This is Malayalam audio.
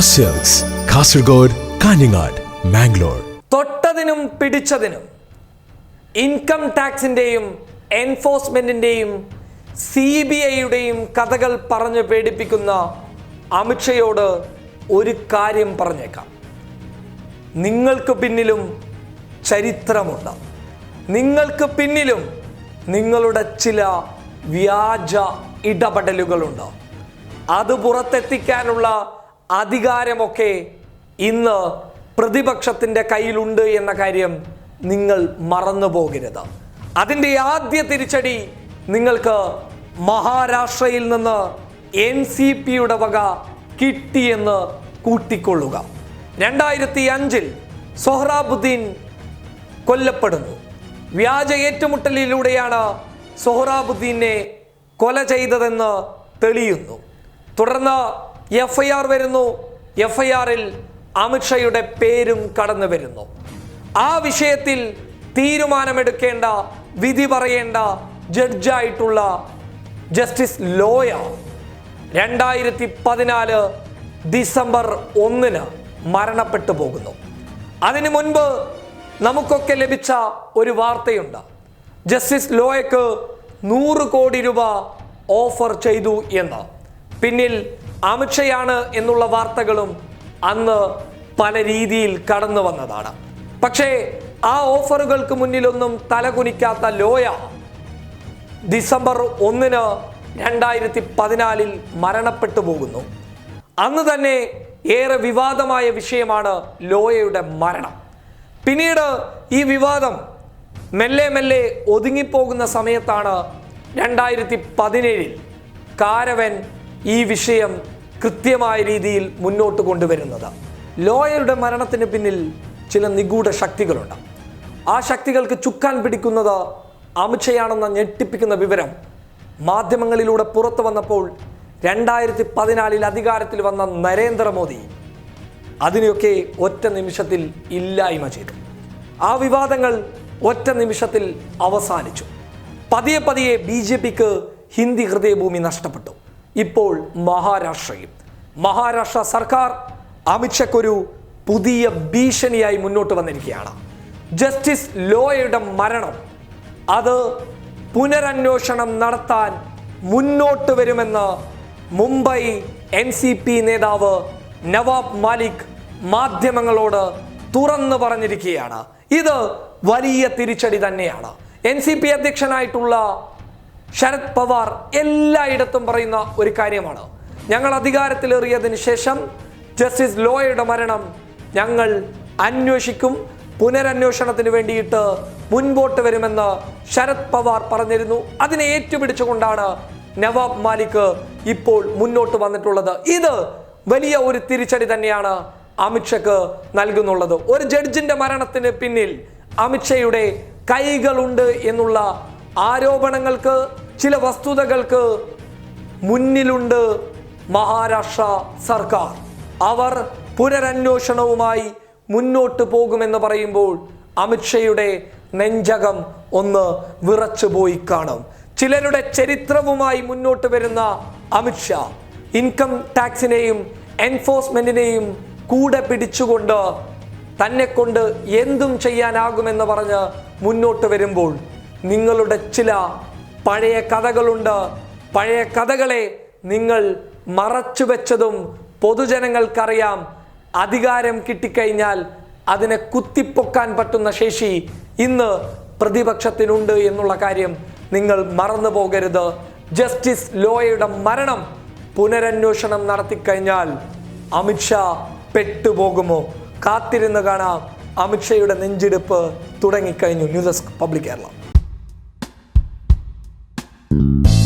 സെൽസ് കാസർഗോഡ് കാഞ്ഞങ്ങാട് മാംഗ്ലൂർ തൊട്ടതിനും പിടിച്ചതിനും ഇൻകം ടാക്സിന്റെയും എൻഫോഴ്സ്മെന്റിന്റെയും സി ബി ഐയുടെയും കഥകൾ പറഞ്ഞ് പേടിപ്പിക്കുന്ന അമിത്ഷയോട് ഒരു കാര്യം പറഞ്ഞേക്കാം. നിങ്ങൾക്ക് പിന്നിലും ചരിത്രമുണ്ട്. നിങ്ങൾക്ക് പിന്നിലും നിങ്ങളുടെ ചില വ്യാജ ഇടപെടലുകളുണ്ട്. അത് പുറത്തെത്തിക്കാനുള്ള അധികാരമൊക്കെ ഇന്ന് പ്രതിപക്ഷത്തിന്റെ കയ്യിലുണ്ട് എന്ന കാര്യം നിങ്ങൾ മറന്നു പോകരുത് അതിന്റെ ആദ്യ തിരിച്ചടി നിങ്ങൾക്ക് മഹാരാഷ്ട്രയിൽ നിന്ന് എൻ സി പിയുടെ വക കിട്ടിയെന്ന് കൂട്ടിക്കൊള്ളുക. രണ്ടായിരത്തി അഞ്ചിൽ സൊഹ്റാബുദ്ദീൻ കൊല്ലപ്പെടുന്നു. വ്യാജ ഏറ്റുമുട്ടലിലൂടെയാണ് സൊഹ്റാബുദ്ദീനെ കൊല ചെയ്തതെന്ന് തെളിയുന്നു. തുടർന്ന് എഫ് ഐ ആർ വരുന്നു. എഫ് ഐ ആറിൽ അമിത്ഷയുടെ പേരും കടന്നു വരുന്നു. ആ വിഷയത്തിൽ തീരുമാനമെടുക്കേണ്ട വിധി പറയേണ്ട ജഡ്ജായിട്ടുള്ള ജസ്റ്റിസ് ലോയ രണ്ടായിരത്തി പതിനാല് ഡിസംബർ ഒന്നിന് മരണപ്പെട്ടു പോകുന്നു. അതിനു മുൻപ് നമുക്കൊക്കെ ലഭിച്ച ഒരു വാർത്തയുണ്ട്. ജസ്റ്റിസ് ലോയക്ക് നൂറ് കോടി രൂപ ഓഫർ ചെയ്തു എന്ന്. പിന്നിൽ അമിത്ഷയാണ് എന്നുള്ള വാർത്തകളും അന്ന് പല രീതിയിൽ കടന്നു വന്നതാണ്. പക്ഷേ ആ ഓഫറുകൾക്ക് മുന്നിലൊന്നും തലകുനിക്കാത്ത ലോയ ഡിസംബർ ഒന്നിന് രണ്ടായിരത്തി പതിനാലിൽ മരണപ്പെട്ടു പോകുന്നു. അന്ന് തന്നെ ഏറെ വിവാദമായ വിഷയമാണ് ലോയയുടെ മരണം. പിന്നീട് ഈ വിവാദം മെല്ലെ മെല്ലെ ഒതുങ്ങിപ്പോകുന്ന സമയത്താണ് രണ്ടായിരത്തി പതിനേഴിൽ കാരവൻ ഈ വിഷയം കൃത്യമായ രീതിയിൽ മുന്നോട്ട് കൊണ്ടുവരുന്നത്. ലോയറുടെ മരണത്തിന് പിന്നിൽ ചില നിഗൂഢ ശക്തികളുണ്ട്. ആ ശക്തികൾക്ക് ചുക്കാൻ പിടിക്കുന്നത് അമിത്ഷയാണെന്ന ഞെട്ടിപ്പിക്കുന്ന വിവരം മാധ്യമങ്ങളിലൂടെ പുറത്തു വന്നപ്പോൾ രണ്ടായിരത്തി പതിനാലിൽ അധികാരത്തിൽ വന്ന നരേന്ദ്രമോദി അതിനെയൊക്കെ ഒറ്റ നിമിഷത്തിൽ ഇല്ലായ്മ ചെയ്തു. ആ വിവാദങ്ങൾ ഒറ്റ നിമിഷത്തിൽ അവസാനിച്ചു. പതിയെ പതിയെ ബി ജെ പിക്ക് ഹിന്ദി ഹൃദയഭൂമി നഷ്ടപ്പെട്ടു. ഇപ്പോൾ മഹാരാഷ്ട്രയും മഹാരാഷ്ട്ര സർക്കാർ അമിത്ഷയ്ക്കൊരു പുതിയ ഭീഷണിയായി മുന്നോട്ട് വന്നിരിക്കുകയാണ്. ജസ്റ്റിസ് ലോയയുടെ മരണം അത് പുനരന്വേഷണം നടത്താൻ മുന്നോട്ട് വരുമെന്ന് മുംബൈ എൻ സി പി നേതാവ് നവാബ് മാലിക് മാധ്യമങ്ങളോട് തുറന്നു പറഞ്ഞിരിക്കുകയാണ്. ഇത് വലിയ തിരിച്ചടി തന്നെയാണ്. എൻ സി പി അധ്യക്ഷനായിട്ടുള്ള ശരത് പവാർ എല്ലായിടത്തും പറയുന്ന ഒരു കാര്യമാണ്. ഞങ്ങൾ അധികാരത്തിലേറിയതിനു ശേഷം ജസ്റ്റിസ് ലോയയുടെ മരണം ഞങ്ങൾ അന്വേഷിക്കും. പുനരന്വേഷണത്തിന് വേണ്ടിയിട്ട് മുൻപോട്ട് വരുമെന്ന് ശരത് പവാർ പറഞ്ഞിരുന്നു. അതിനെ ഏറ്റുപിടിച്ചുകൊണ്ടാണ് നവാബ് മാലിക് ഇപ്പോൾ മുന്നോട്ട് വന്നിട്ടുള്ളത്. ഇത് വലിയ ഒരു തിരിച്ചടി തന്നെയാണ് അമിത്ഷയ്ക്ക് നൽകുന്നുള്ളത്. ഒരു ജഡ്ജിന്റെ മരണത്തിന് പിന്നിൽ അമിത്ഷയുടെ കൈകളുണ്ട് എന്നുള്ള ആരോപണങ്ങൾക്ക് ചില വസ്തുതകൾക്ക് മുന്നിലുണ്ട് മഹാരാഷ്ട്ര സർക്കാർ. അവർ പുനരന്വേഷണവുമായി മുന്നോട്ട് പോകുമെന്ന് പറയുമ്പോൾ അമിത്ഷയുടെ നെഞ്ചകം ഒന്ന് വിറച്ചു പോയി കാണും. ചിലരുടെ ചരിത്രവുമായി മുന്നോട്ട് വരുന്ന അമിത്ഷാ ഇൻകം ടാക്സിനെയും എൻഫോഴ്സ്മെന്റിനെയും കൂടെ പിടിച്ചുകൊണ്ട് തന്നെ കൊണ്ട് എന്തും ചെയ്യാനാകുമെന്ന് പറഞ്ഞ് മുന്നോട്ട് വരുമ്പോൾ നിങ്ങളുടെ ചില പഴയ കഥകളുണ്ട്. പഴയ കഥകളെ നിങ്ങൾ മറച്ചു വെച്ചതും പൊതുജനങ്ങൾക്കറിയാം. അധികാരം കിട്ടിക്കഴിഞ്ഞാൽ അതിനെ കുത്തിപ്പൊക്കാൻ പറ്റുന്ന ശേഷി ഇന്ന് പ്രതിപക്ഷത്തിനുണ്ട് എന്നുള്ള കാര്യം നിങ്ങൾ മറന്നു പോകരുത്. ജസ്റ്റിസ് ലോയയുടെ മരണം പുനരന്വേഷണം നടത്തിക്കഴിഞ്ഞാൽ അമിത്ഷാ പെട്ടുപോകുമോ? കാത്തിരുന്ന് കാണാം. അമിത്ഷയുടെ നെഞ്ചിടിപ്പ് തുടങ്ങിക്കഴിഞ്ഞു. News desk public Kerala. Thank you.